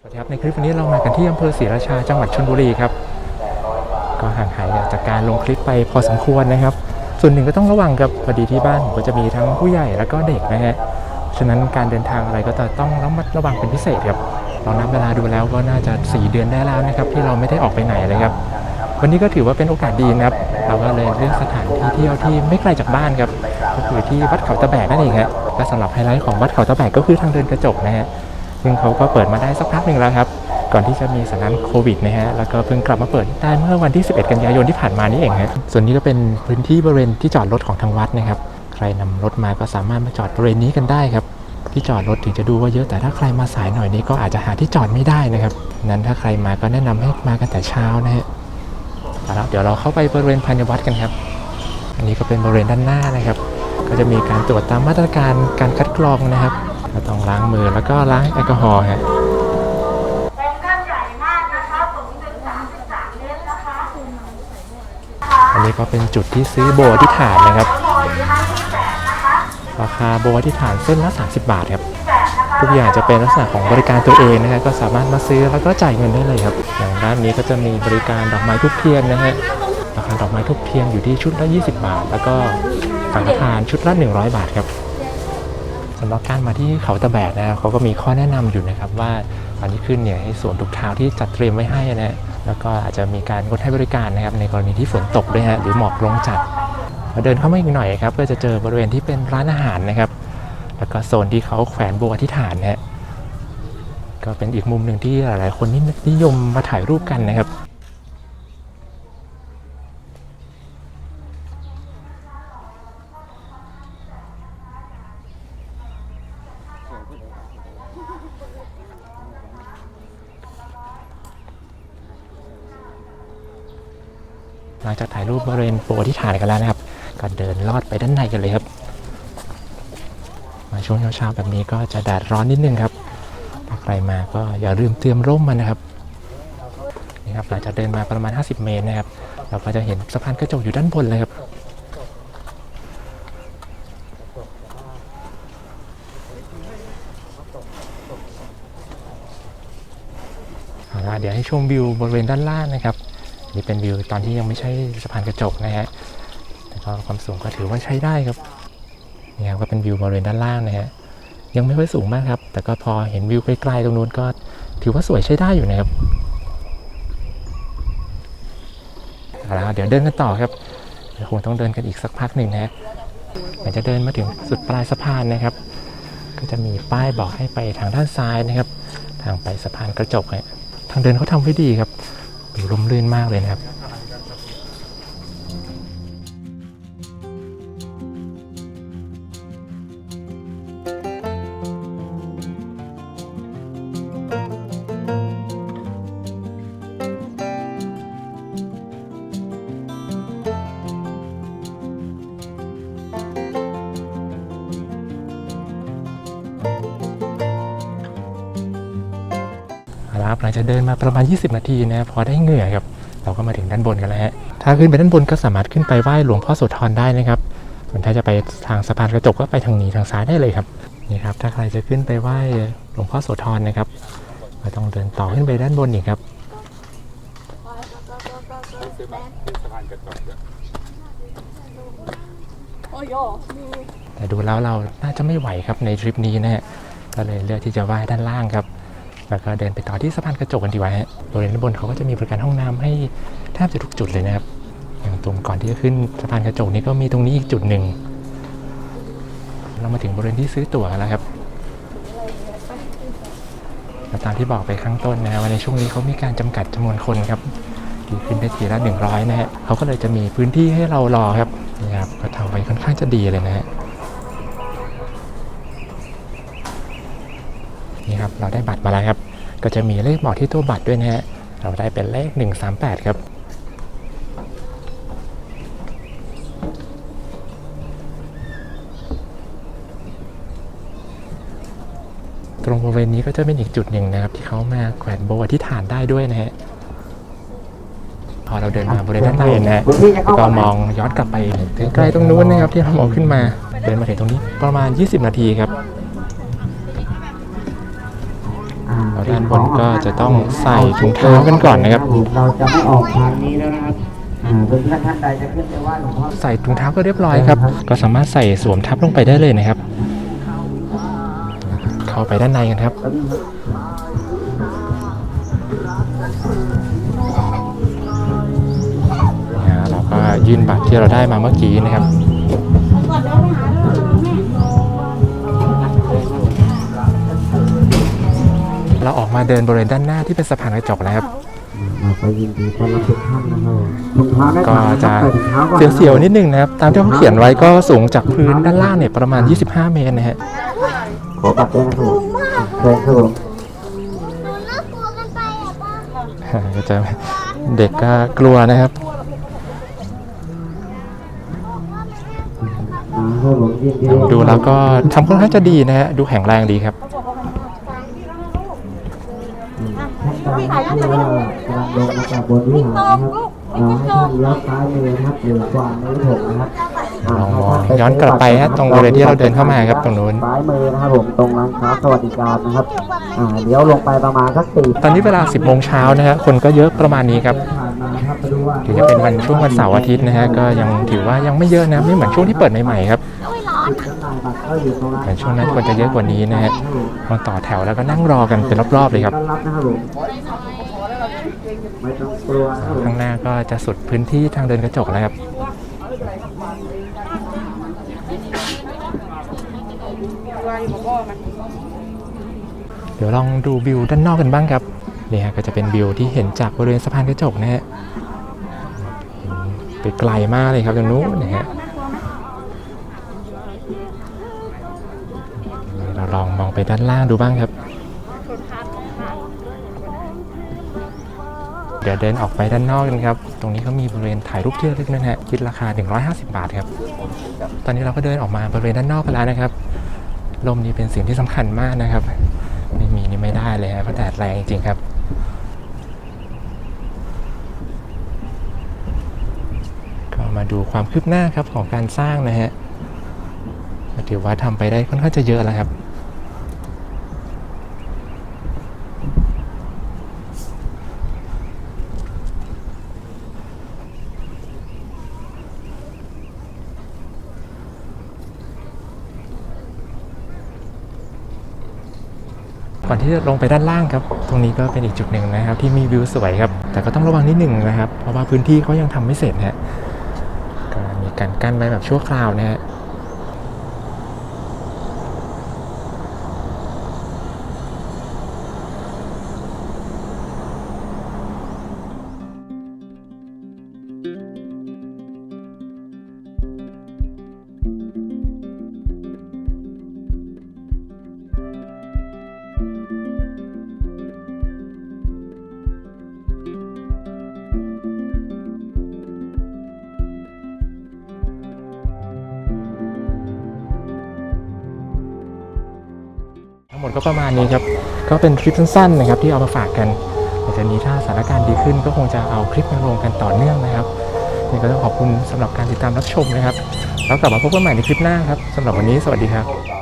สวัสดีครับในคลิปวันนี้เรามากันที่อำเภอศรีราชาจังหวัดชลบุรีครับ ก็ห่างหายจากการลงคลิปไปพอสมควรนะครับ ส่วนหนึ่งก็ต้องระวังครับพอดีที่บ้านผมก็จะมีทั้งผู้ใหญ่แล้วก็เด็กนะฮะฉะนั้นการเดินทางอะไรก็ต้องระมัดระวังเป็นพิเศษครับเรานับเวลาดูแล้วก็น่าจะ 4 เดือนได้แล้วนะครับ ที่เราไม่ได้ออกไปไหนเลยครับ วันนี้ก็ถือว่าเป็นโอกาสดีนะครับ เราก็เลยเลือกสถานที่เที่ยวที่ไม่ไกลจากบ้านครับก็คือที่วัดเขาตะแบกนั่นเองครับและสำหรับไฮไลท์ของวัดเขาตะแบกก็คือทางเดินกระจกนะฮะ ซึ่งเขาก็เปิดมาได้สักพักหนึ่งแล้วครับ ก่อนที่จะมีสถานการณ์โควิดนะฮะ แล้วก็เพิ่งกลับมาเปิดได้เมื่อวันที่ 11 กันยายนที่ผ่านมานี่เองฮะ ส่วนนี้ก็เป็นพื้นที่บริเวณที่จอดรถของทางวัดนะครับ ใครนำรถมาก็สามารถมาจอดบริเวณนี้กันได้ครับ ที่จอดรถถึงจะดูว่าเยอะ แต่ถ้าใครมาสายหน่อยนี้ก็อาจจะหาที่จอดไม่ได้นะครับ นั้นถ้าใครมาก็แนะนำให้มากันแต่เช้านะฮะเอาละเดี๋ยวเราเข้าไปบริเวณภายในวัดกันครับ อันนี้ก็เป็นบริเวณด้านหน้านะครับ ก็จะมีการตรวจตามมาตรการการคัดกรองนะครับ ก็ต้องล้างมือแล้วก็ล้างแอลกอฮอล์ฮะเป็นก้านใหญ่มากนะคะสูงถึง33เมตรนะคะอันนี้ก็เป็นจุดที่ซื้อโบอธิษฐานนะครับโมอยู่ครั้งที่แปดนะคะราคาโบอธิษฐานเส้นละ30 บาทครับแปดนะคะทุกอย่างจะเป็นลักษณะของบริการตัวเองนะฮะก็สามารถมาซื้อแล้วก็จ่ายเงินได้เลยครับ อย่างด้านนี้ก็จะมีบริการดอกไม้ทุกเทียนนะฮะราคาดอกไม้ทุกเทียนอยู่ที่ชุดละ 20 บาท แล้วก็สังฆทานชุดละ 100 บาทครับ สำหรับการมาที่เขาตะแบกนะครับเขาก็มีข้อแนะนำอยู่นะครับว่าตอนที่ขึ้นเนี่ยให้สวมถุงเท้าที่จัดเตรียมไว้ให้นะแล้วก็อาจจะมีการงดให้บริการนะครับในกรณีที่ฝนตกด้วยฮะหรือหมอกลงจัดเดินเข้ามาอีกหน่อยครับก็จะเจอบริเวณที่เป็นร้านอาหารนะครับแล้วก็โซนที่เขาแขวนโบอธิษฐานนะฮะก็เป็นอีกมุมหนึ่งที่หลายๆคนนิยมมาถ่ายรูปกันนะครับ ลังจากถ่ายรูปบริเวณโบที่ถ่ายกันแล้วนะครับก็เดินลอดไปด้านในกันเลยครับ มาช่วงเช้าๆแบบนี้ก็จะแดดร้อนนิดนึงครับถ้าใครมาก็อย่าลืมเตรียมร่มมานะครับนี่ครับหลังจากเดินมาประมาณ 50 เมตรนะครับ เราก็จะเห็นสะพานกระจกอยู่ด้านบนเลยครับเอาละเดี๋ยวให้ชมวิวบริเวณด้านล่างนะครับ นี่เป็นวิวตอนที่ยังไม่ใช่สะพานกระจกนะฮะแต่ก็ความสูงก็ถือว่าใช้ได้ครับนี่ครับก็เป็นวิวบริเวณด้านล่างนะฮะยังไม่ค่อยสูงมากครับ แต่ก็พอเห็นวิวไกลๆตรงนู้นก็ถือว่าสวยใช้ได้อยู่นะครับเอาละเดี๋ยวเดินกันต่อครับเดี๋ยวคงต้องเดินกันอีกสักพักหนึ่งนะฮะหลังจากเดินมาถึงสุดปลายสะพานนะครับ ก็จะมีป้ายบอกให้ไปทางด้านซ้ายนะครับ ทางไปสะพานกระจกฮะทางเดินเขาทำไว้ดีครับ ดูร่มรื่นมากเลยนะครับ เอาละครับหลังจากเดินมาประมาณ 20 นาทีนะพอได้เหงื่อครับเราก็มาถึงด้านบนกันแล้วฮะถ้าขึ้นไปด้านบนก็สามารถขึ้นไปไหว้หลวงพ่อโสธรได้นะครับส่วนถ้าจะไปทางสะพานกระจกก็ไปทางนี้ทางซ้ายได้เลยครับนี่ครับถ้าใครจะขึ้นไปไหว้หลวงพ่อโสธรนะครับก็ต้องเดินต่อขึ้นไปด้านบนอีกครับแต่ดูแล้วเราน่าจะไม่ไหวครับในทริปนี้นะฮะก็เลยเลือกที่จะว่ายด้านล่างครับ แล้วก็เดินไปต่อที่สะพานกระจกกันดีกว่าฮะบริเวณด้านบนเขาก็จะมีบริการห้องน้ำให้แทบจะทุกจุดเลยนะครับ อย่างตรงก่อนที่จะขึ้นสะพานกระจกนี้ก็มีตรงนี้อีกจุดหนึ่ง เรามาถึงบริเวณที่ซื้อตั๋วแล้วครับตามที่บอกไปข้างต้นนะว่าในช่วงนี้เขามีการจำกัดจำนวนคนครับทีขึ้นได้ทีละ100นะฮะเขาก็เลยจะมีพื้นที่ให้เรารอครับนี่ครับก็ทำไว้ค่อนข้างจะดีเลยนะฮะ นี่ครับ เราได้บัตรมาแล้วครับ ก็จะมีเลขบอกที่ตัวบัตรด้วยนะฮะ เราได้เป็นเลข 138 ครับ ตรงบริเวณนี้ก็จะเป็นอีกจุดหนึ่งนะครับ ที่เขามาแขวนโบว์ที่ฐานได้ด้วยนะฮะพอเราเดินมาบริเวณด้านในนะก็มองย้อนกลับไปถึงไกลตรงนู้นนะครับที่เรามองขึ้นมา เดินมาถึงตรงนี้ประมาณ 20 นาทีครับ เราด้านบนก็จะต้องใส่ถุงเท้ากันก่อนนะครับ เราจะไม่ออกทางนี้แล้วนะครับอ่าเพื่อนๆท่านใดจะขึ้นไปไหว้หลวงพ่อ ใส่ถุงเท้าก็เรียบร้อยครับ ก็สามารถใส่สวมทับลงไปได้เลยนะครับ เข้าไปด้านในกันครับนะเราก็ยื่นบัตรที่เราได้มาเมื่อกี้นะครับ ออกมาเดินบริเวณด้านหน้าที่เป็นสะพานกระจกแล้วครับเราก็ยินดีต้อนรับทุกท่านนะครับถุงเท้าได้ก็ไหมจะใส่ถุงท้าก่อนนะครับเสียวๆนิดนึงนะครับ ตามที่เขาเขียนไว้ก็สูงจากพื้นด้านล่างเนี่ยประมาณ 25 เมตรนะฮะขอบัตรด้วยนะครับเชิญครับผมน่ากลัวกันไปอะป้าก็จะเด็กก็กลัวนะครับอ่าครับผมยินดีดูแล้วก็ทำค่อนข้างจะดีนะฮะดูแข็งแรงดีครับ ท่านใดนะครับที่ว่ากำลังลงมาจากบนวิหารนะครับอ่าให้ท่านเลี้ยวซ้ายมือนะครับหรือขวามือผมนะครับาลองมองให้ท่าไปย้อนกลับไปฮะตรงบริเวณที่เราเดินเข้ามาครับตรงนู้นซ้ายมือนะครับผมตรงร้านค้าสวัสดิการนะครับอ่าเลี้ยวลงไปประมาณสักสี่ตอนนี้เวลา 10โมงเช้านะฮะคนก็เยอะประมาณนี้ครับผ่านมาครับไปดูว่าถึงจะเป็นวันช่วงวันเสาร์อาทิตย์นะฮะก็ยังถือว่ายังไม่เยอะนะไม่เหมือนช่วงที่เปิดใหม่ๆครับ แต่ช่วงนั้นควรจะเยอะกว่านี้นะฮะมาต่อแถวแล้วก็นั่งรอกันเป็นรอบๆเลยครับต้อนรับนะครับผมไม่ต้องกลัวนะครับผมข้างหน้าก็จะสุดพื้นที่ทางเดินกระจกแล้วครับเดี๋ยวลองดูวิวด้านนอกกันบ้างครับนี่ฮะก็จะเป็นวิวที่เห็นจากบริเวณสะพานกระจกนะฮะไปไกลมากเลยครับตรงนู้นนะฮะ ลองมองไปด้านล่างดูบ้างครับ เดี๋ยวเดินออกไปด้านนอกกันครับ ตรงนี้ก็มีบริเวณถ่ายรูปเที่ระลึกนะฮะคิดราคา 150 บาทครับ ตอนนี้เราก็เดินออกมาบริเวณด้านนอกกันแล้วนะครับ ลมนี่เป็นสิ่งที่สำคัญมากนะครับ ไม่มีนี่ไม่ได้เลยฮะเพราะแดดแรงจริงครับก็มาดูความคืบหน้าครับของการสร้างนะฮะถือว่าทำไปได้ค่อนข้างจะเยอะแล้วครับ ก่อนที่จะลงไปด้านล่างครับ ตรงนี้ก็เป็นอีกจุดหนึ่งนะครับ ที่มีวิวสวยครับ แต่ก็ต้องระวังนิดหนึ่งนะครับ เพราะว่าพื้นที่เขายังทำไม่เสร็จนะฮะก็มีการกั้นไว้แบบชั่วคราวนะฮะ ทั้งหมดก็ประมาณนี้ครับ ก็เป็นคลิปสั้นๆนะครับที่เอามาฝากกันหลังจากนี้ถ้าสถานการณ์ดีขึ้นก็คงจะเอาคลิปมาลงกันต่อเนื่องนะครับนี่ก็ต้องขอบคุณสำหรับการติดตามรับชมนะครับ แล้วกลับมาพบกันใหม่ในคลิปหน้าครับสำหรับวันนี้สวัสดีครับ